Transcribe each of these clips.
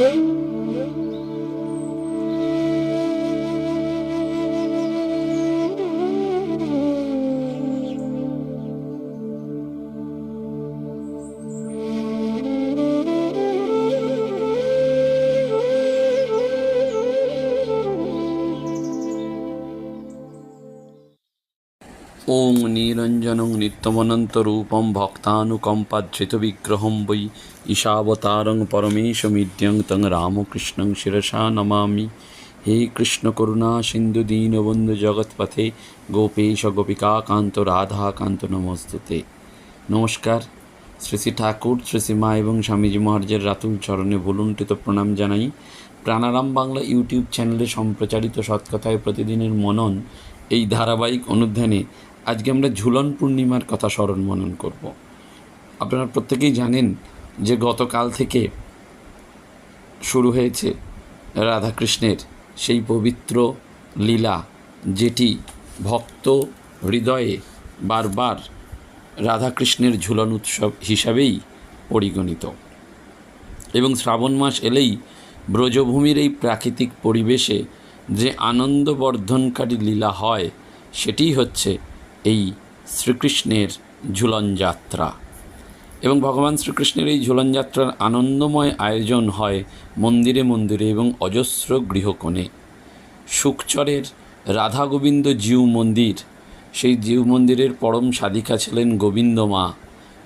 Música নীরঞ্জনং নিত্যমনন্তরূপং ভক্তানুকম্পাধৃতবিগ্রহं वै ঈশাবতারং পরমেশমিদ্যং তং রামকৃষ্ণং শিরসা নমামি হে কৃষ্ণ করুণা সিন্ধু দীনবন্ধু জগৎপথে গোপেশ গোপিকাকান্ত রাধাকান্ত নমস্তুতে নমস্কার শ্রী শ্রী ঠাকুর শ্রী শ্রী মা এবং স্বামীজি মহারাজের রাতুল চরণে ভুলুণ্ঠিত প্রণাম জানাই। প্রাণারাম বাংলা ইউটিউব চ্যানেলে সম্প্রচারিত সৎকথায় প্রতিদিনের মনন এই ধারাবাহিক অনুধ্যানে আজকে আমরা ঝুলন পূর্ণিমার কথা স্মরণ মনন করব। আপনারা প্রত্যেকেই জানেন যে গতকাল থেকে শুরু হয়েছে রাধাকৃষ্ণের সেই পবিত্র লীলা, যেটি ভক্ত হৃদয়ে বারবার রাধাকৃষ্ণের ঝুলন উৎসব হিসাবেই পরিগণিত। এবং শ্রাবণ মাস এলেই ব্রজভূমির এই প্রাকৃতিক পরিবেশে যে আনন্দবর্ধনকারী লীলা হয়, সেটিই হচ্ছে এই শ্রীকৃষ্ণের ঝুলন যাত্রা এবং ভগবান শ্রীকৃষ্ণের এই ঝুলনযাত্রার আনন্দময় আয়োজন হয় মন্দিরে মন্দিরে এবং অজস্র গৃহকোণে। সুকচরের রাধা গোবিন্দ জিউ মন্দির, সেই জিউ মন্দিরের পরম সাধিকা ছিলেন গোবিন্দ মা।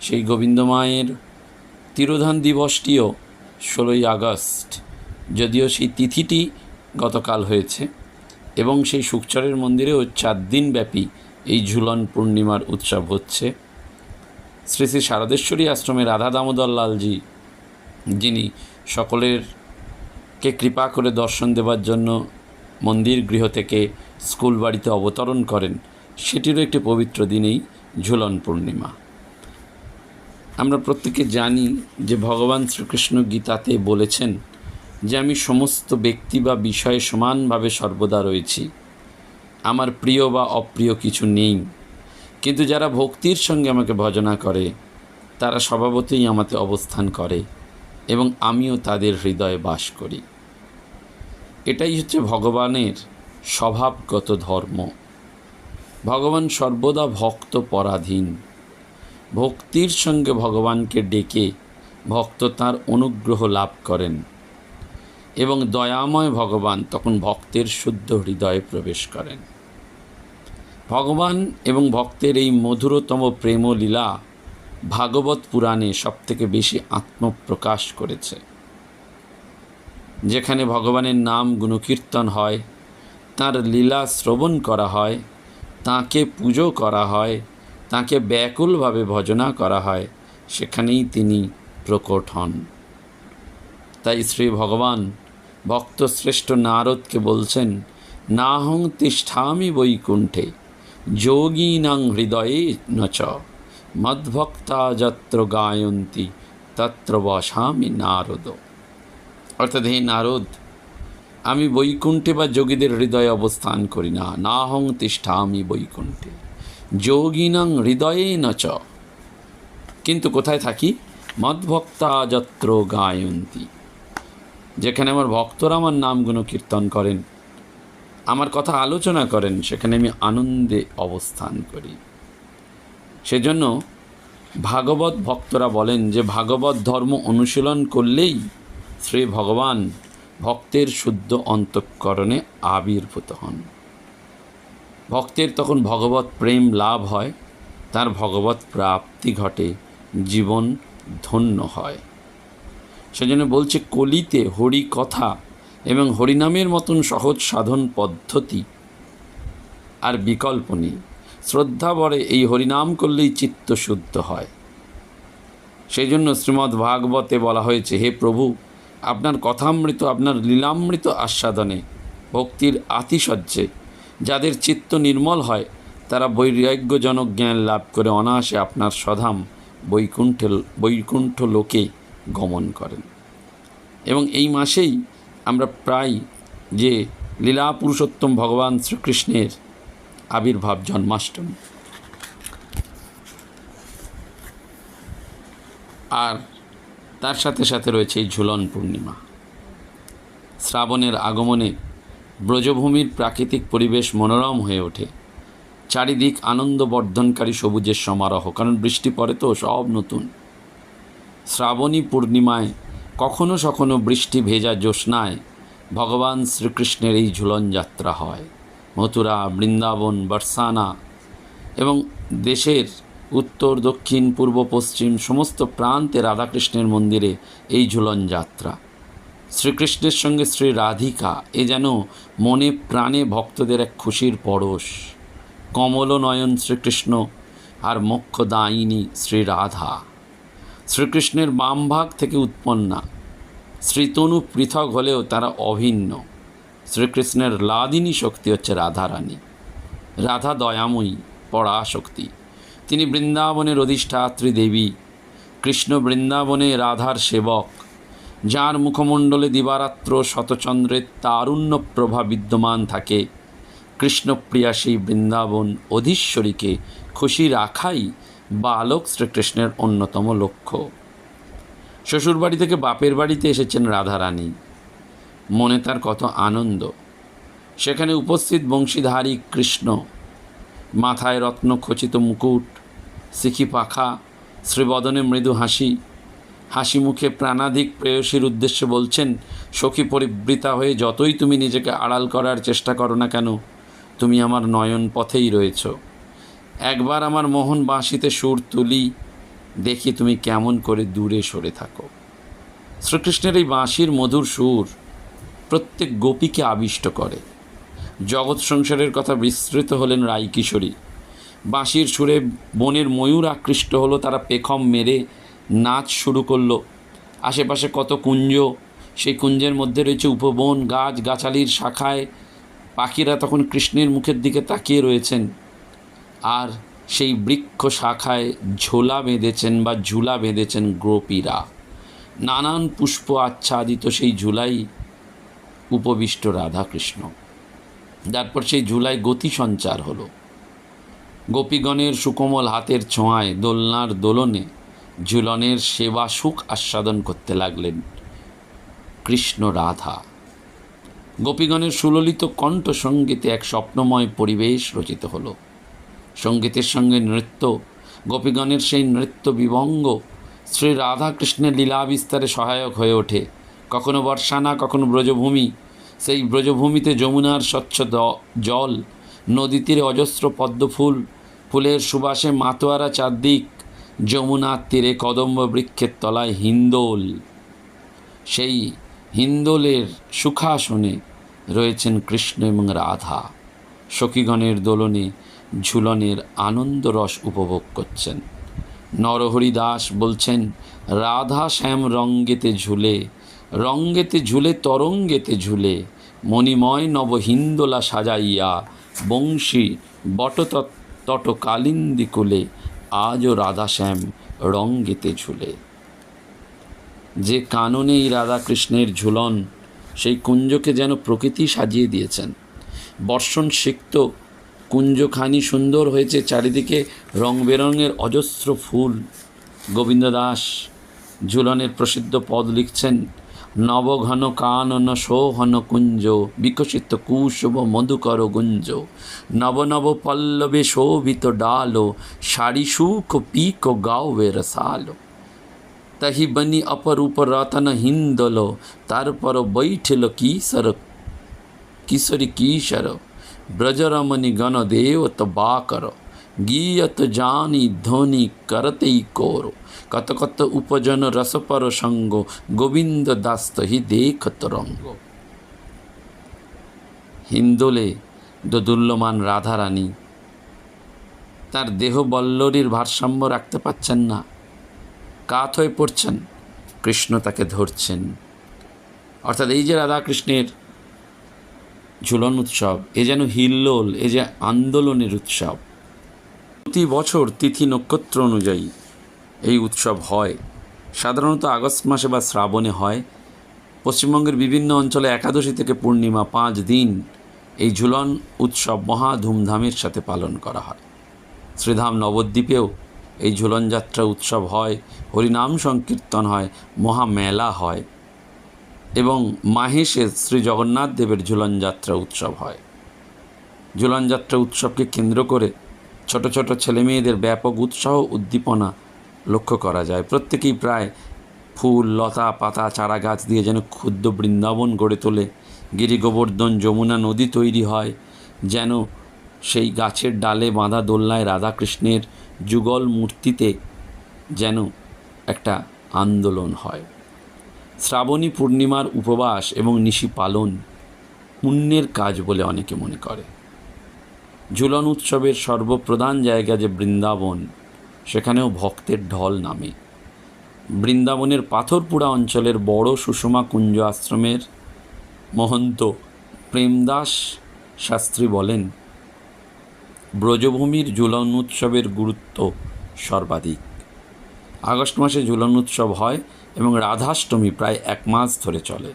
সেই গোবিন্দ মায়ের তিরোধান দিবসটিও ষোলোই আগস্ট, যদিও সেই তিথিটি গতকাল হয়েছে। এবং সেই সুকচরের মন্দিরেও চার দিনব্যাপী এই ঝুলন পূর্ণিমার উৎসব হচ্ছে। শ্রী শ্রী শারদেশ্বরী আশ্রমে রাধা দামোদর লালজি, যিনি সকলের কে কৃপা করে দর্শন দেওয়ার জন্য মন্দির গৃহ থেকে স্কুল বাড়িতে অবতরণ করেন, সেটিরও একটি পবিত্র দিনেই ঝুলন পূর্ণিমা। আমরা প্রত্যেকে জানি যে ভগবান শ্রীকৃষ্ণ গীতাতে বলেছেন যে, আমি সমস্ত ব্যক্তি বা বিষয়ে সমানভাবে সর্বদা রয়েছি। আমার প্রিয় বা অপ্রিয় কিছু নেই। কিন্তু যারা ভক্তির সঙ্গে আমাকে ভজনা করে, তারা স্বভাবতই আমাতে অবস্থান করে এবং আমিও তাদের হৃদয়ে বাস করি। এটাই হচ্ছে ভগবানের স্বভাবগত ধর্ম। ভগবান সর্বদা ভক্ত পরাধীন ভক্তির সঙ্গে ভগবানকে ডেকে ভক্ত তার অনুগ্রহ লাভ করেন এবং দয়াময় ভগবান তখন ভক্তের শুদ্ধ হৃদয়ে প্রবেশ করেন। ভগবান এবং ভক্তের এই মধুরতম প্রেমলীলা ভাগবত পুরাণে সবথেকে বেশি আত্মপ্রকাশ করেছে। যেখানে ভগবানের নাম গুণকীর্তন হয়, তার লীলা শ্রবণ করা হয়, তাকে পুজো করা হয়, তাকে ব্যাকুলভাবে ভজনা করা হয়, সেখানেই তিনি প্রকট হন। তাই শ্রী ভগবান ভক্তশ্রেষ্ঠ নারদকে বলছেন, নাহং তিষ্ঠামি বৈকুণ্ঠে। যোগীনাং হৃদয়ে নচ। মদ্ভক্তা যত্র গায়ন্তী, তত্র বসামি নারদ। অর্থাৎ হে নারদ, আমি বৈকুণ্ঠে বা যোগীদের হৃদয়ে অবস্থান করি না না নাহং তিষ্ঠামি বৈকুণ্ঠে। যোগিনাং হৃদয়ে নচ। কিন্তু কোথায় থাকি? মদ্ভক্তা যত্র গায়ন্তী। যেখানে আমার ভক্তরা আমার নামগুলো কীর্তন করেন। আমার কথা আলোচনা করেন, সেখানে আমি আনন্দে অবস্থান করি। সেজন্য ভাগবত ভক্তরা বলেন যে, ভাগবত ধর্ম অনুশীলন করলেই শ্রী ভগবান ভক্তের শুদ্ধ অন্তঃকরণে আবির্ভূত হন। ভক্তের তখন ভগবত প্রেম লাভ হয়, তার ভগবত প্রাপ্তি ঘটে, জীবন ধন্য হয়। সেজন্য বলছে, কলিতে হরি কথা এবং হরিনামের মতন সহজ সাধন পদ্ধতি আর বিকল্প নেই। শ্রদ্ধা বরে এই হরিনাম করলেই চিত্ত শুদ্ধ হয়। সেই জন্য শ্রীমদ্ ভাগবতে বলা হয়েছে, হে প্রভু, আপনার কথামৃত, আপনার লীলামৃত আস্বাদনে, ভক্তির আতিশয্যে যাদের চিত্ত নির্মল হয়, তারা বৈরাগ্যজনক জ্ঞান লাভ করে অনায়াসে আপনার সধাম বৈকুণ্ঠে বৈকুণ্ঠ লোকে গমন করেন। এবং এই মাসেই আমরা প্রায় যে লীলা পুরুষোত্তম ভগবান শ্রীকৃষ্ণের আবির্ভাব জন্মাষ্টমী। আর তার সাথে সাথে রয়েছে এই ঝুলন পূর্ণিমা। শ্রাবণের আগমনে ব্রজভূমির প্রাকৃতিক পরিবেশ মনোরম হয়ে ওঠে। চারিদিক আনন্দ বর্ধনকারী সবুজের সমারোহ, কারণ বৃষ্টি পড়ে তো সব নতুন। শ্রাবণী পূর্ণিমায় কখনো সখনো বৃষ্টি ভেজা জ্যোৎস্নায় ভগবান শ্রীকৃষ্ণের এই ঝুলন যাত্রা হয়। মথুরা, বৃন্দাবন বর্ষানা এবং দেশের উত্তর, দক্ষিণ, পূর্ব, পশ্চিম সমস্ত প্রান্তে রাধাকৃষ্ণের মন্দিরে এই ঝুলন যাত্রা। শ্রীকৃষ্ণের সঙ্গে শ্রী রাধিকা এ যেন মনে প্রাণে ভক্তদের এক খুশির পরশ। কমল নয়ন শ্রীকৃষ্ণ আর মোক্ষদায়িনী শ্রী রাধা। শ্রীকৃষ্ণের বাম ভাগ থেকে উৎপন্না। শ্রীতনু পৃথক হলেও তারা অভিন্ন। শ্রীকৃষ্ণের লাদিনী শক্তি হচ্ছে রাধারানী। রাধা দয়াময়ী, পড়া শক্তি। তিনি বৃন্দাবনের অধিষ্ঠাত্রী দেবী। কৃষ্ণ বৃন্দাবনে রাধার সেবক। যার মুখমণ্ডলে দিবারাত্র শতচন্দ্রের তারুণ্য প্রভা বিদ্যমান থাকে, কৃষ্ণপ্রিয়া সেই বৃন্দাবন অধীশ্বরীকে খুশি রাখাই বালক শ্রীকৃষ্ণের অন্যতম লক্ষ্য। শ্বশুরবাড়ি থেকে বাপের বাড়িতে এসেছেন রাধারানী। মনে তার কত আনন্দ। সেখানে উপস্থিত বংশীধারী কৃষ্ণ, মাথায় রত্ন খচিত মুকুট, সিখি পাখা, শ্রীবদনে মৃদু হাসি হাসি মুখে প্রাণাধিক প্রেয়সীর উদ্দেশ্যে বলছেন, সখী পরিবৃতা হয়ে যতই তুমি নিজেকে আড়াল করার চেষ্টা করো না কেন, তুমি আমার নয়ন পথেই রয়েছ। একবার আমার মোহন বাঁশিতে সুর তুলি, দেখি তুমি কেমন করে দূরে সরে থাকো। শ্রীকৃষ্ণের এই বাঁশির মধুর সুর প্রত্যেক গোপীকে আবিষ্ট করে। জগৎ সংসারের কথা বিস্তৃত হলেন রাই কিশোরী বাঁশির সুরে বনের ময়ূর আকৃষ্ট হলো, তারা পেখম মেরে নাচ শুরু করল। আশেপাশে কত কুঞ্জ, সেই কুঞ্জের মধ্যে রয়েছে উপবন, গাছ, গাছালির শাখায়। পাখিরা তখন কৃষ্ণের মুখের দিকে তাকিয়ে রয়েছেন। আর সেই বৃক্ষ শাখায় ঝোলা বেঁধেছেন বা ঝুলা বেঁধেছেন গোপীরা। নানান পুষ্প আচ্ছাদিত সেই ঝুলাই উপবিষ্ট রাধাকৃষ্ণ। তারপর সেই ঝুলায় গতি সঞ্চার হলো। গোপীগণের সুকোমল হাতের ছোঁয়ায় দোলনার দোলনে ঝুলনের সেবা সুখ আস্বাদন করতে লাগলেন কৃষ্ণ রাধা। গোপীগণের সুললিত কণ্ঠ সঙ্গীতে এক স্বপ্নময় পরিবেশ রচিত হলো। সঙ্গীতের সঙ্গে নৃত্য, গোপীগণের সেই নৃত্য বিভঙ্গ শ্রী রাধাকৃষ্ণের লীলা বিস্তারে সহায়ক হয়ে ওঠে। কখনো বর্ষানা কখনো ব্রজভূমি। সেই ব্রজভূমিতে যমুনার স্বচ্ছ জল নদী তীরে অজস্র পদ্মফুল, ফুলের সুবাসে মাতোয়ারা চারদিক যমুনার তীরে কদম্ব বৃক্ষের তলায় হিন্দোল। সেই হিন্দোলের সুখাসনে রয়েছেন কৃষ্ণ এবং রাধা। সখীগণের দোলনে ঝুলনের আনন্দ রস উপভোগ করছেন। নরহরি দাস বলছেন, রাধা শ্যাম রঙ্গেতে ঝুলে রঙ্গেতে ঝুলে, তরঙ্গেতে ঝুলে, মণিময় নব হিন্দোলা সাজাইয়া বংশী বটত তট কালিন্দি কুলে, আজও রাধাশ্যাম রঙ্গেতে ঝুলে। যে কাননে এই রাধাকৃষ্ণের ঝুলন, সেই কুঞ্জকে যেন প্রকৃতি সাজিয়ে দিয়েছেন। বর্ষণ সিক্ত কুঞ্জখানি সুন্দর হয়েছে, চারিদিকে রং বেরঙের অজস্র ফুল। গোবিন্দ দাস ঝুলনের প্রসিদ্ধ পদ লিখছেন, নবঘন কানন সৌহন কুঞ্জ, বিকশিত কুশুভ মধুকর গুঞ্জ। নব নব পল্লবে শোভিত ডালো শাড়ি সুখ পিক গাওবে রসালো। তহি বনি অপরূপ রতন হিন্দল, তারপর বৈঠল কিশোর, কিশোরী কিশোর। ব্রজরমণি গণ দেवत বাকর, গীয়ত জানি ধ্বনি করতেই কোর। কত কত উপজন রসপর সঙ্গ, গোবিন্দ দাস্ত হি দেখত রঙ্গ। হিন্দোলে দোদুল্যমান রাধারানী, তার দেহ বল্লরীর ভারসাম্য রাখতে পারছেন না। কাত হয়ে পড়ছেন, কৃষ্ণ তাকে ধরছেন। অর্থাৎ এই যে রাধাকৃষ্ণের ঝুলন উৎসব, এ যেন হিল্লোল, এ যে আন্দোলনের উৎসব। প্রতি বছর তিথি নক্ষত্র অনুযায়ী এই উৎসব হয়। সাধারণত আগস্ট মাসে বা শ্রাবণে হয়। পশ্চিমবঙ্গের বিভিন্ন অঞ্চলে একাদশী থেকে পূর্ণিমা পাঁচ দিন এই ঝুলন উৎসব মহা ধুমধামের সাথে পালন করা হয়। শ্রীধাম নবদ্বীপেও এই ঝুলন যাত্রা উৎসব হয়, হরিনাম সংকীর্তন হয়, মহামেলা হয়। এবং মাহেশে শ্রী জগন্নাথ দেবের ঝুলন যাত্রা উৎসব হয়। ঝুলন যাত্রা উৎসবকে কেন্দ্র করে ছোট ছোট ছেলেমেয়েদের ব্যাপক উৎসাহ উদ্দীপনা লক্ষ্য করা যায়। প্রত্যেকেই প্রায় ফুল, লতা, পাতা চারা গাছ দিয়ে যেন ক্ষুদ্র বৃন্দাবন গড়ে তোলে। গিরি গোবর্ধন যমুনা নদী তৈরি হয়, যেন সেই গাছের ডালে বাঁধা দোলনায় রাধাকৃষ্ণের যুগল মূর্তিতে যেন একটা আন্দোলন হয়। শ্রাবণী পূর্ণিমার উপবাস এবং নিশি পালন পুণ্যের কাজ বলে অনেকে মনে করে। ঝুলন উৎসবের সর্বপ্রধান জায়গা যে বৃন্দাবন, সেখানেও ভক্তের ঢল নামে। বৃন্দাবনের পাথরপুরা অঞ্চলের বড় সুষমা কুঞ্জ আশ্রমের মহন্ত প্রেমদাস শাস্ত্রী বলেন, ব্রজভূমির ঝুলন উৎসবের গুরুত্ব সর্বাধিক। আগস্ট মাসে ঝুলন উৎসব হয় এবং রাধাষ্টমী প্রায় এক মাস ধরে চলে।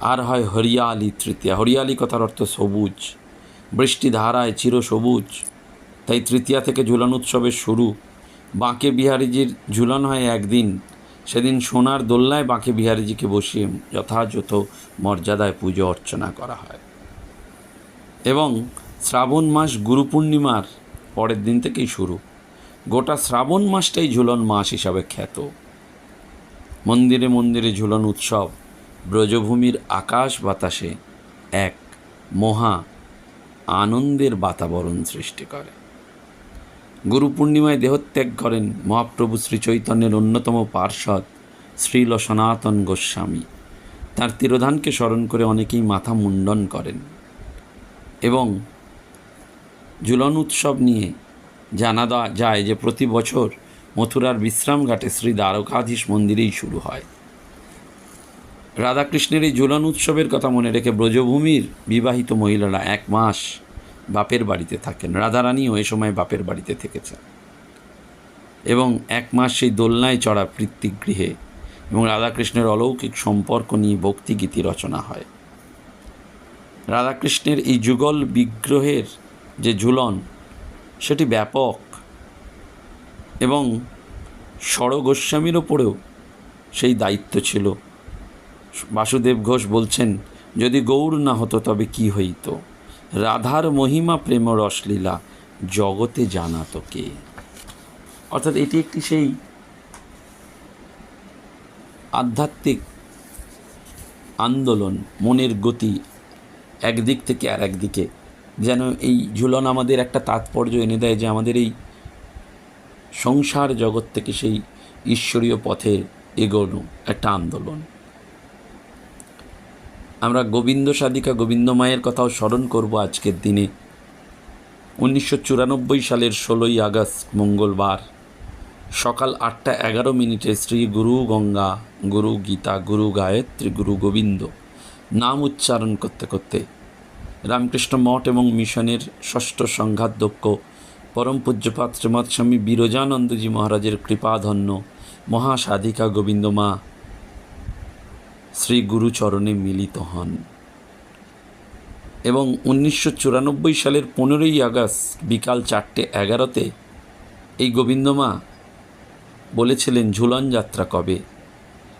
আর হয় হরিয়ালি তৃতীয়া। হরিয়ালি কথার অর্থ সবুজ। বৃষ্টি ধারায় চির সবুজ। তাই তৃতীয়া থেকে ঝুলন উৎসবের শুরু। বাঁকে বিহারীজির ঝুলন হয় একদিন। সেদিন সোনার দোলনায় বাঁকে বিহারীজিকে বসিয়ে যথাযথ মর্যাদায় পুজো অর্চনা করা হয়। এবং শ্রাবণ মাস গুরু পূর্ণিমার পরের দিন থেকেই শুরু। গোটা শ্রাবণ মাসটাই ঝুলন মাস হিসাবে খ্যাত। মন্দিরে মন্দিরে ঝুলন উৎসব, ব্রজভূমির আকাশ বাতাসে এক মহা আনন্দের বাতাবরণ সৃষ্টি করে। গুরু পূর্ণিমায় দেহত্যাগ করেন মহাপ্রভু শ্রী চৈতন্যের অন্যতম পার্ষদ শ্রীল সনাতন গোস্বামী। তার তিরোধানকে স্মরণ করে অনেকেই মাথা মুন্ডন করেন এবং ঝুলন উৎসব নিয়ে জানা যায় যে প্রতি বছর মথুরার বিশ্রামঘাটে শ্রী দ্বারকাধীশ মন্দিরেই শুরু হয়। রাধাকৃষ্ণের এই ঝুলন উৎসবের কথা মনে রেখে ব্রজভূমির বিবাহিত মহিলারা এক মাস বাপের বাড়িতে থাকেন। রাধারানীও এ সময় বাপের বাড়িতে থেকেছেন। এবং এক মাস সেই দোলনায় চড়া পৃত্তিগৃহে এবং রাধাকৃষ্ণের অলৌকিক সম্পর্ক নিয়ে ভক্তিগীতি রচনা হয়। রাধাকৃষ্ণের এই যুগল বিগ্রহের যে ঝুলন সেটি ব্যাপক। এবং ষড় গোস্বামীর ওপরেও সেই দায়িত্ব ছিল। বাসুদেব ঘোষ বলছেন, যদি গৌর না হতো তবে কি হইত? রাধার মহিমা, প্রেম, রসলীলা, জগতে জানাতো কে? অর্থাৎ এটি একটি সেই আধ্যাত্মিক আন্দোলন, মনের গতি একদিক থেকে আর একদিকে যেন এই ঝুলন আমাদের একটা তাৎপর্য এনে দেয় যে আমাদের এই সংসার জগৎ থেকে সেই ঈশ্বরীয় পথে এগোনো একটা আন্দোলন। আমরা গোবিন্দ সাধিকা গোবিন্দ মায়ের কথাও স্মরণ করব আজকের দিনে। উনিশশো চুরানব্বই সালের ষোলোই আগস্ট, মঙ্গলবার, সকাল আটটা এগারো মিনিটে শ্রী গুরু গঙ্গা, গুরু গীতা, গুরু গায়ত্রী, গুরু গোবিন্দ নাম উচ্চারণ করতে করতে রামকৃষ্ণ মঠ এবং মিশনের ষষ্ঠ সংঘাধ্যক্ষ পরম পূজ্যপাত শ্রীমৎ স্বামী বিরজানন্দজি মহারাজের কৃপাধন্য মহাসাধিকা গোবিন্দ মা শ্রী গুরুচরণে মিলিত হন। এবং উনিশশো চুরানব্বই সালের পনেরোই আগস্ট বিকাল চারটে এগারোতে এই গোবিন্দমা বলেছিলেন, ঝুলন যাত্রা কবে?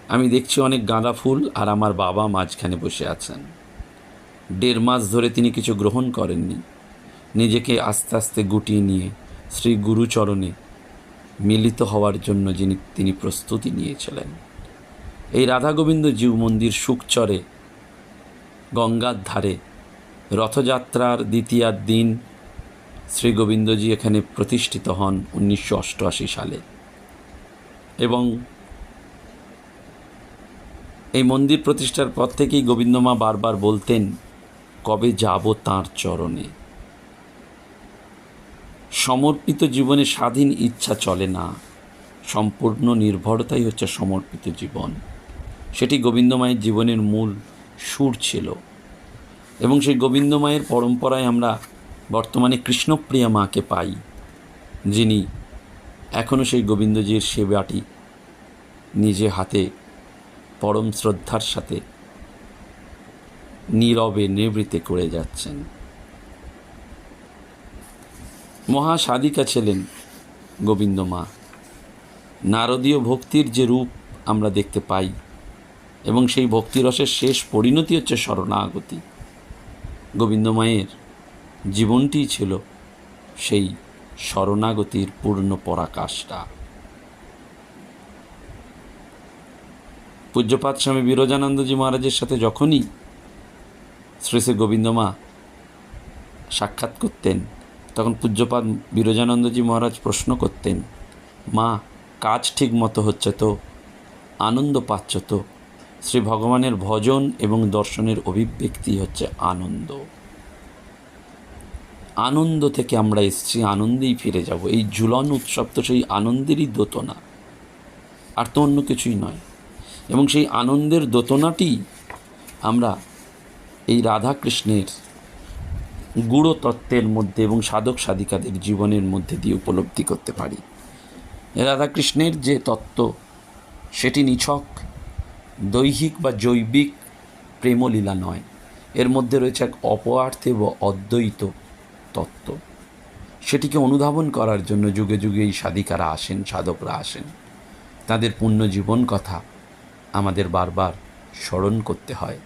আমি দেখছি অনেক গাঁদা ফুল আর আমার বাবা মাঝখানে বসে আছেন। দেড় মাস ধরে তিনি কিছু গ্রহণ করেননি। নিজেকে আস্তে আস্তে গুটিয়ে নিয়ে শ্রী গুরুচরণে মিলিত হওয়ার জন্য যিনি তিনি প্রস্তুতি নিয়েছিলেন। এই রাধা গোবিন্দ জিউ মন্দির সুখচরে গঙ্গার ধারে রথযাত্রার দ্বিতীয়ার দিন শ্রী গোবিন্দজি এখানে প্রতিষ্ঠিত হন উনিশশো অষ্টআশি সালে। এবং এই মন্দির প্রতিষ্ঠার পর থেকেই গোবিন্দমা বারবার বলতেন কবে যাব তাঁর চরণে? সমর্পিত জীবনে স্বাধীন ইচ্ছা চলে না, সম্পূর্ণ নির্ভরতাই হচ্ছে সমর্পিত জীবন। সেটি গোবিন্দমায়ের জীবনের মূল সুর ছিল। এবং সেই গোবিন্দমায়ের পরম্পরায় আমরা বর্তমানে কৃষ্ণপ্রিয়া মাকে পাই, যিনি এখনও সেই গোবিন্দজির সেবাটি নিজে হাতে পরম শ্রদ্ধার সাথে নীরবে নিবৃতে করে যাচ্ছেন। মহাসাধিকা ছিলেন গোবিন্দ মা। নারদীয় ভক্তির যে রূপ আমরা দেখতে পাই এবং সেই ভক্তিরসের শেষ পরিণতি হচ্ছে শরণাগতি। গোবিন্দ মায়ের জীবনটি ছিল সেই শরণাগতির পূর্ণ পরাকাষ্ঠা। পূজ্যপাত স্বামী বিরজানন্দজি মহারাজের সাথে যখনই শ্রী শ্রী গোবিন্দমা সাক্ষাৎ করতেন। তখন পূজ্যপাত বিরজানন্দজি মহারাজ প্রশ্ন করতেন, মা, কাজ ঠিক মতো হচ্ছে তো? আনন্দ পাচ্ছ তো? শ্রী ভগবানের ভজন এবং দর্শনের অভিব্যক্তি হচ্ছে আনন্দ। আনন্দ থেকে আমরা এসছি, আনন্দেই ফিরে যাব। এই ঝুলন উৎসব তো সেই আনন্দেরই দোতনা, আর তো অন্য কিছুই নয়। এবং সেই আনন্দের দোতনাটি আমরা এই রাধাকৃষ্ণের গুড়ো তত্ত্বের মধ্যে এবং সাধক সাধিকাদের জীবনের মধ্যে দিয়ে উপলব্ধি করতে পারি। রাধাকৃষ্ণের যে তত্ত্ব, সেটি নিছক, দৈহিক বা জৈবিক প্রেমলীলা নয়। এর মধ্যে রয়েছে এক অপয়ার্থে বা অদ্বৈত তত্ত্ব। সেটিকে অনুধাবন করার জন্য যুগে যুগে এই সাধিকারা আসেন, সাধকরা আসেন। তাদের পূর্ণ জীবন কথা আমাদের বারবার স্মরণ করতে হয়।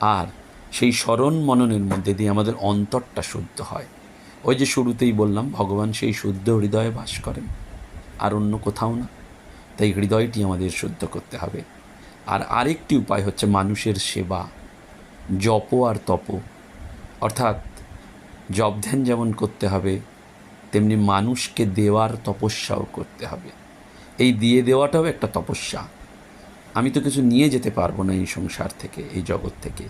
আর সেই স্মরণ মননের মধ্যে দিয়ে আমাদের অন্তরটা শুদ্ধ হয়। ওই যে শুরুতেই বললাম, ভগবান সেই শুদ্ধ হৃদয়ে বাস করেন, আর অন্য কোথাও না। তাই হৃদয়টি আমাদের শুদ্ধ করতে হবে। আর আরেকটি উপায় হচ্ছে মানুষের সেবা, জপ আর তপ। অর্থাৎ জপ ধ্যান যেমন করতে হবে, তেমনি মানুষকে দেওয়ার তপস্যাও করতে হবে। এই দিয়ে দেওয়াটাও একটা তপস্যা। আমি তো কিছু নিয়ে যেতে পারব না এই সংসার থেকে, এই জগৎ থেকে।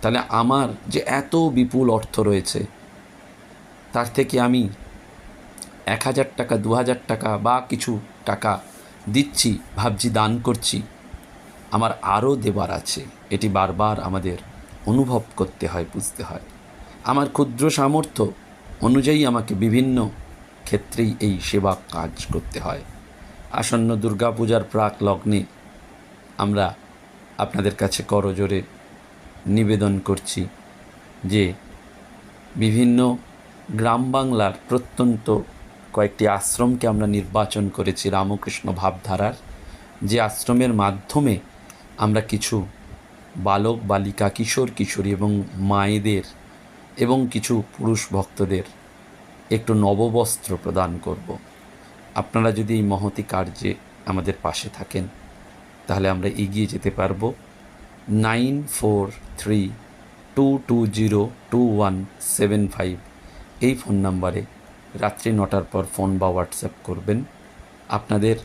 তাহলে আমার যে এত বিপুল অর্থ রয়েছে, তার থেকে আমি এক হাজার টাকা, দু হাজার টাকা বা কিছু টাকা দিচ্ছি, ভাবছি, দান করছি, আমার আরও দেবার আছে। এটি বারবার আমাদের অনুভব করতে হয়, বুঝতে হয়। আমার ক্ষুদ্র সামর্থ্য অনুযায়ী আমাকে বিভিন্ন ক্ষেত্রেই এই সেবা কাজ করতে হয়। আসন্ন দুর্গাপূজার প্রাক লগ্নে আমরা আপনাদের কাছে করজোরে নিবেদন করছি যে বিভিন্ন গ্রাম বাংলার প্রত্যন্ত কয়েকটি আশ্রমকে আমরা নির্বাচন করেছি রামকৃষ্ণ ভাবধারার। যে আশ্রমের মাধ্যমে আমরা কিছু বালক, বালিকা, কিশোর, কিশোরী এবং মায়েদের এবং কিছু পুরুষ ভক্তদের একটু নববস্ত্র প্রদান করব। আপনারা যদি এই মহতি কার্যে আমাদের পাশে থাকেন, তাহলে আমরা এগিয়ে যেতে পারব। Nine four three two two zero two one seven five. এই ফোন নাম্বারে রাত্রি নটার পর ফোন বা হোয়াটসঅ্যাপ করবেন। আপনাদের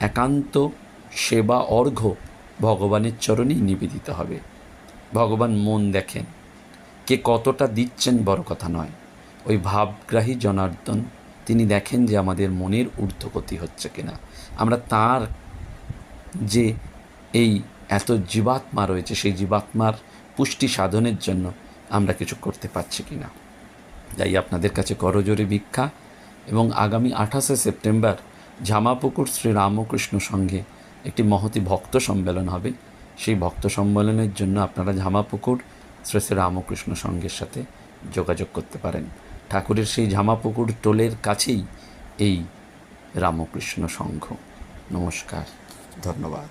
একান্ত সেবা অর্ঘ্য ভগবানের চরণেই নিবেদিত হবে। ভগবান মন দেখেন, কে কতটা দিচ্ছেন বড় কথা নয়। ওই ভাবগ্রাহী জনার্দন, তিনি দেখেন যে আমাদের মনের ঊর্ধ্বগতি হচ্ছে কিনা। আমরা তার যে এই এত জীবাত্মা রয়েছে, সেই জীবাত্মার পুষ্টি সাধনের জন্য আমরা কিছু করতে পারছি কি না যাই, আপনাদের কাছে করজোরে ভিক্ষা এবং আগামী আঠাশে সেপ্টেম্বর ঝামাপুকুর শ্রী রামকৃষ্ণ সঙ্গে একটি মহতি ভক্ত সম্মেলন হবে। সেই ভক্ত সম্মেলনের জন্য আপনারা ঝামাপুকুর শ্রী শ্রী রামকৃষ্ণ সঙ্গের সাথে যোগাযোগ করতে পারেন। ঠাকুরের সেই ঝামাপুকুর টোলের কাছেই এই রামকৃষ্ণ সংঘ। নমস্কার, ধন্যবাদ।